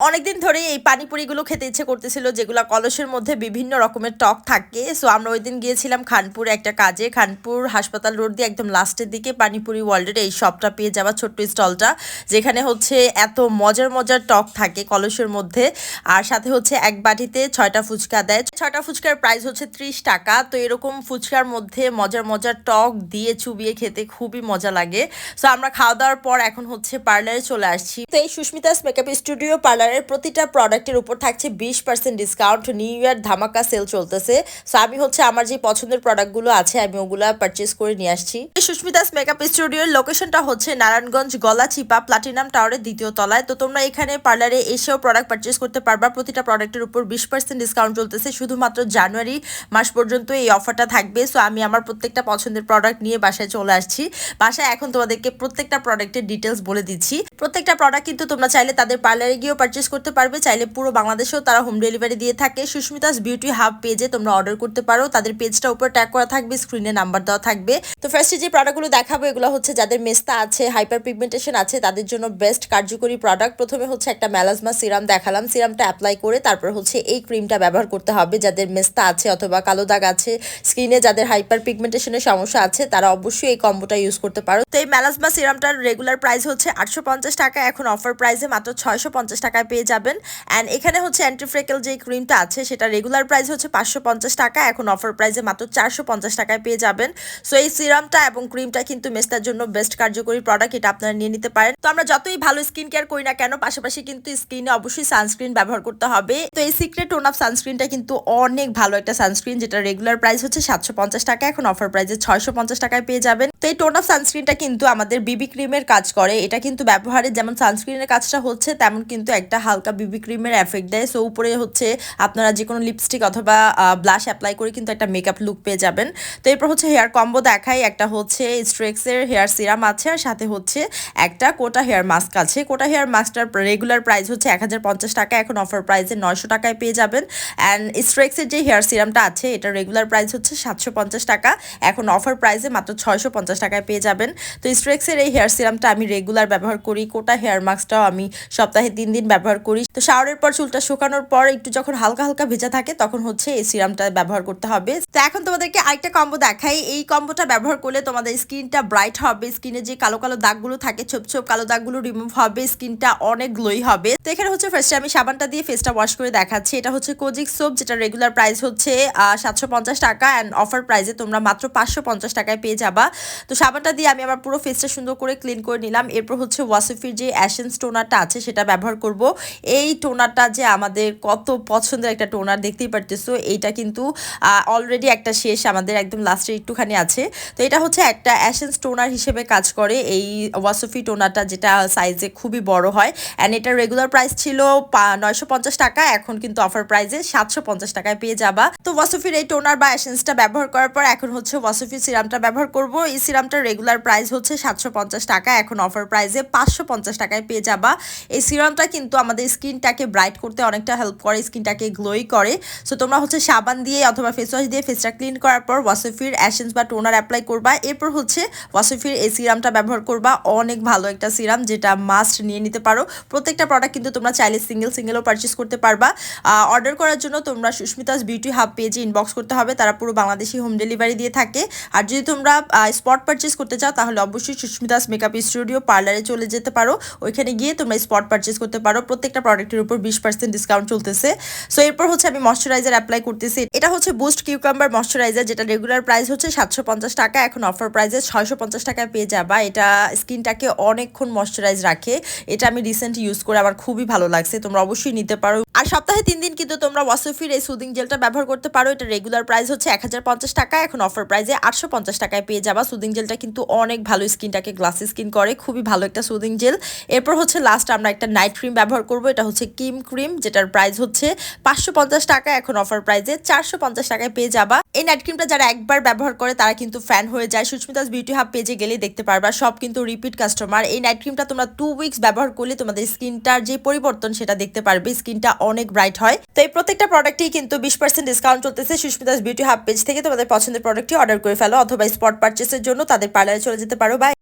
অনেকদিন ধরেই এই পানিপুরিগুলো খেতে ইচ্ছে করতেছিল, যেগুলো কলসের মধ্যে বিভিন্ন রকমের টক থাকে। সো আমরা ওই দিন গিয়েছিলাম খানপুরে একটা কাজে। খানপুর হাসপাতাল রোড দিয়ে একদম লাস্টের দিকে পানিপুরি ওয়ার্ল্ডের এই শপটা পেয়ে যাওয়া ছোট্ট স্টলটা, যেখানে হচ্ছে এত মজার মজার টক থাকে কলসের মধ্যে। আর সাথে হচ্ছে এক বাটিতে ছয়টা ফুচকা দেয়। ছয়টা ফুচকার প্রাইস হচ্ছে ত্রিশ টাকা। তো এরকম ফুচকার মধ্যে মজার মজার টক দিয়ে চুবিয়ে খেতে খুবই মজা লাগে। সো আমরা খাওয়া দাওয়ার পর এখন হচ্ছে পার্লারে চলে আসছি। তো এই সুস্মিতাস মেকআপ স্টুডিও পার্লারের প্রতিটা প্রোডাক্টের উপর থাকছে বিশ পার্সেন্ট ডিসকাউন্ট নিউ ইয়ার ধামাকা সেল চলতেছে। সো আমি হচ্ছে আমার যে পছন্দের প্রোডাক্টগুলো আছে, আমি ওগুলো পারচেস করে নিয়ে আসছি। সুস্মিতাস মেকআপ স্টুডিওর লোকেশনটা হচ্ছে নারায়ণগঞ্জ গলাচিপা প্লাটিনাম টাওয়ারের দ্বিতীয় তলায়। তো তোমরা এখানে পার্লারে এসেও প্রোডাক্ট পারচেস করতে পারবা। প্রতিটা প্রোডাক্টের উপর বিশ পার্সেন্ট ডিসকাউন্ট চলতেছে। শুধুমাত্র জানুয়ারি মাস পর্যন্ত এই অফারটা থাকবে। সো আমি আমার প্রত্যেকটা পছন্দের প্রোডাক্ট নিয়ে বাসায় চলে আসছি। বাসায় এখন তোমাদেরকে প্রত্যেকটা প্রোডাক্টের ডিটেলস বলে দিচ্ছি। প্রত্যেকটা প্রোডাক্ট কিন্তু তোমরা চাইলে তাদের পার্লারে গিয়েও পারচেস করতে পারবে। চাইলে পুরো বাংলাদেশেও তারা হোম ডেলিভারি দিয়ে থাকে। সুস্মিতাস বিউটি হাব পেজে তোমরা অর্ডার করতে পারো। তাদের পেজটা উপর ট্যাগ করা থাকবে স্ক্রিনে নাম্বার দেওয়া থাকবে। তো ফার্স্টে যে প্রোডাক্টগুলো দেখাবো, এগুলো হচ্ছে যাদের মেস্তা আছে হাইপার পিগমেন্টেশন আছে, তাদের জন্য বেস্ট কার্যকরী প্রোডাক্ট প্রথমে হচ্ছে একটা ম্যালাজমা সিরাম দেখালাম। সিরামটা অ্যাপ্লাই করে তারপর হচ্ছে এই ক্রিমটা ব্যবহার করতে হবে। যাদের মেস্তা আছে অথবা কালো দাগ আছে স্কিনে যাদের হাইপার পিগমেন্টেশনের সমস্যা আছে, তারা অবশ্যই এই কম্বোটা ইউজ করতে পারো। তো এই ম্যালাজমা সিরামটার রেগুলার প্রাইস হচ্ছে আটশো পঞ্চাশ টাকা, এখন অফার প্রাইসে মাত্র ছয়শো পঞ্চাশ টাকায় পেয়ে যাবেন। অ্যান্ড এখানে হচ্ছে অ্যান্টিফ্রেকেল যে ক্রিমটা আছে, সেটা রেগুলার প্রাইস হচ্ছে পাঁচশো পঞ্চাশ টাকা, এখন অফার প্রাইসে মাত্র চারশো পঞ্চাশ টাকায় পেয়ে যাবেন। সো এই সিরামটা এবং ক্রিমটা কিন্তু মেস্তার জন্য বেস্ট কার্যকরী প্রোডাক্ট এটা আপনারা নিয়ে নিতে পারেন। তো আমরা যতই ভালো স্কিন কেয়ার করি না কেন, পাশাপাশি কিন্তু স্কিনে অবশ্যই সানস্ক্রিন ব্যবহার করতে হবে। তো এই সিক্রেট টোন অফ সানস্ক্রিনটা কিন্তু অনেক ভালো একটা সানস্ক্রিন যেটা রেগুলার প্রাইস হচ্ছে সাতশো পঞ্চাশ টাকা, এখন অফার প্রাইসে ছয়শো পঞ্চাশ টাকায় পেয়ে যাবেন। তো এই টোন অফ সানস্ক্রিনটা কিন্তু আমাদের বিবি ক্রিমের কাজ করে। এটা কিন্তু ব্যবহারে যেমন সানস্ক্রিনের কাজটা হচ্ছে, তেমন কিন্তু একটা হালকা বিবি ক্রিমের এফেক্ট দেয়। সো উপরে হচ্ছে আপনারা যে কোনো লিপস্টিক অথবা ব্লাশ অ্যাপ্লাই করে কিন্তু একটা মেকআপ লুক পেয়ে যাবেন। তো এরপর হচ্ছে হেয়ার কম্বো দেখাই। একটা হচ্ছে স্ট্রেক্সের হেয়ার সিরাম আছে আর সাথে হচ্ছে একটা কোটা হেয়ার মাস্ক আছে। কোটা হেয়ার মাস্কটার রেগুলার প্রাইস হচ্ছে এক হাজার পঞ্চাশ টাকা। এখন অফার প্রাইসে নয়শো টাকায় পেয়ে যাবেন। অ্যান্ড স্ট্রেক্সের যে হেয়ার সিরামটা আছে, এটা রেগুলার প্রাইস হচ্ছে সাতশো পঞ্চাশ টাকা। এখন অফার প্রাইসে মাত্র ছয়শো পঞ্চাশ পঞ্চাশ টাকায় পেয়ে যাবেন। তো স্ট্রেক্সের এই হেয়ার সিরামটা আমি রেগুলার ব্যবহার করি। কোটা হেয়ার মাস্কটাও আমি সপ্তাহে তিন দিন ব্যবহার করি। তো শাওয়ারের পর চুলটা শুকানোর পর একটু যখন হালকা হালকা ভেজা থাকে, তখন হচ্ছে এই সিরামটা ব্যবহার করতে হবে। তো এখন তোমাদেরকে আরেকটা কম্বো দেখাই। এই কম্বোটা ব্যবহার করলে তোমাদের স্কিনটা ব্রাইট হবে। স্কিনে যে কালো কালো দাগগুলো থাকে, ছোপ ছোপ কালো দাগগুলো রিমুভ হবে। স্কিনটা অনেক গ্লোই হবে। তো এখানে হচ্ছে ফার্স্টে আমি সাবানটা দিয়ে ফেসটা ওয়াশ করে দেখাচ্ছি। এটা হচ্ছে কোজিক সোপ যেটা রেগুলার প্রাইস হচ্ছে সাতশো পঞ্চাশ টাকা অ্যান্ড অফার প্রাইসে তোমরা মাত্র পাঁচশো পঞ্চাশ টাকায় পেয়ে যাবা। তো সাবানটা দিয়ে আমি আমার পুরো ফেসটা সুন্দর করে ক্লিন করে নিলাম। এরপর হচ্ছে ওয়াসফির যে অ্যাশেন্স টোনারটা আছে, সেটা ব্যবহার করব। এই টোনারটা যে আমাদের কত পছন্দের একটা টোনার দেখতেই পারতেছো, এইটা কিন্তু অলরেডি একটা শেষ, আমাদের একদম লাস্টে একটুখানি আছে। তো এটা হচ্ছে একটা অ্যাশেন্স টোনার হিসেবে কাজ করে। এই ওয়াসফি টোনারটা যেটা সাইজে খুবই বড় হয় অ্যান্ড এটার রেগুলার প্রাইস ছিল নয়শো পঞ্চাশ টাকা, এখন কিন্তু অফার প্রাইসে সাতশো পঞ্চাশ টাকায় পেয়ে যাবা। তো ওয়াসফির এই টোনার বা অ্যাশেন্সটা ব্যবহার করার পর, এখন হচ্ছে ওয়াসফি সিরামটা ব্যবহার করব। এই সিরামটার রেগুলার প্রাইস হচ্ছে সাতশো পঞ্চাশ টাকা। এখন অফার প্রাইসে পাঁচশো পঞ্চাশ টাকায় পেয়ে যাবা। এই সিরামটা কিন্তু আমাদের স্কিনটাকে ব্রাইট করতে অনেকটা হেল্প করে, স্কিনটাকে গ্লোই করে। সো তোমরা হচ্ছে সাবান দিয়ে অথবা ফেস ওয়াশ দিয়ে ফেসটা ক্লিন করার পর ওয়াসফির অ্যাশেন্স বা টোনার অ্যাপ্লাই করবা। এরপর হচ্ছে ওয়াসফির এই সিরামটা ব্যবহার করবা। অনেক ভালো একটা সিরাম যেটা মাস্ট নিয়ে নিতে পারো। প্রত্যেকটা প্রোডাক্ট কিন্তু তোমরা চাইলে সিঙ্গেল সিঙ্গেলও পারচেস করতে পারবা। অর্ডার করার জন্য তোমরা সুস্মিতাস বিউটি হাব পেজে ইনবক্স করতে হবে। তারা পুরো বাংলাদেশি হোম ডেলিভারি দিয়ে থাকে। আর যদি তোমরা স্পট পারচেস করতে চাও, তাহলে অবশ্যই সুস্মিতাস মেকআপ স্টুডিও পার্লারে চলে যেতে পারো। ওইখানে গিয়ে তোমরা স্পট পারচেস করতে পারো। প্রত্যেকটা প্রোডাক্টের উপর বিশ পার্সেন্ট ডিসকাউন্ট চলতেছে। সো এরপর হচ্ছে আমি ময়শ্চারাইজার অ্যাপ্লাই করতেছি। এটা হচ্ছে বুস্ট কিউকাম্বার ময়শ্চারাইজার যেটা রেগুলার প্রাইস হচ্ছে সাতশো পঞ্চাশ টাকা। এখন অফার প্রাইসে ছয়শো পঞ্চাশ টাকায় পেয়ে যাবা। এটা স্কিনটাকে অনেকক্ষণ ময়শ্চারাইজ রাখে। এটা আমি রিসেন্ট ইউজ করে আমার খুবই ভালো লাগছে। তোমরা অবশ্যই নিতে পারো। আর সপ্তাহে তিন দিন কিন্তু তোমরা ওয়াসফির এই সুদিং জেলটা ব্যবহার করতে পারো। এটা রেগুলার প্রাইস হচ্ছে এক হাজার পঞ্চাশ টাকা। এখন অফার প্রাইসে আটশো পঞ্চাশ টাকায় পেয়ে যাবা সুদিং জেলটা কিন্তু অনেক ভালো স্কিনটাকে গ্লাসি স্কিন করে, খুবই ভালো একটা সুদিং জেল এরপর হচ্ছে লাস্ট আমরা একটা নাইট ক্রিম ব্যবহার করব, এটা হচ্ছে কিম ক্রিম যেটার প্রাইস হচ্ছে পাঁচশো পঞ্চাশ টাকা, এখন অফার প্রাইসে চারশো পঞ্চাশ টাকায় পেয়ে যাবা। এই নাইট ক্রিমটা যারা একবার ব্যবহার করে, তারা কিন্তু ফ্যান হয়ে যায়। সুস্মিতাস বিউটি হাব পেজে গেলেই দেখতে পারবা, সব কিন্তু রিপিট কাস্টমার এই নাইট ক্রিমটা তোমরা টু উইকস ব্যবহার করলে তোমাদের স্কিনটার যে পরিবর্তন, সেটা দেখতে পারবে, স্কিনটা অনেক ব্রাইট হয়। তো এই প্রত্যেকটা প্রোডাক্টেই কিন্তু বিশ পার্সেন্ট ডিসকাউন্ট চলতেছে সুস্মিতাস বিউটি হাব পেজ থেকে। তোমাদের পছন্দের প্রোডাক্টটি অর্ডার করে ফেলো, অথবা স্পট পারচেসের জন্য তাদের পার্লারে চলে যেতে পারো। বা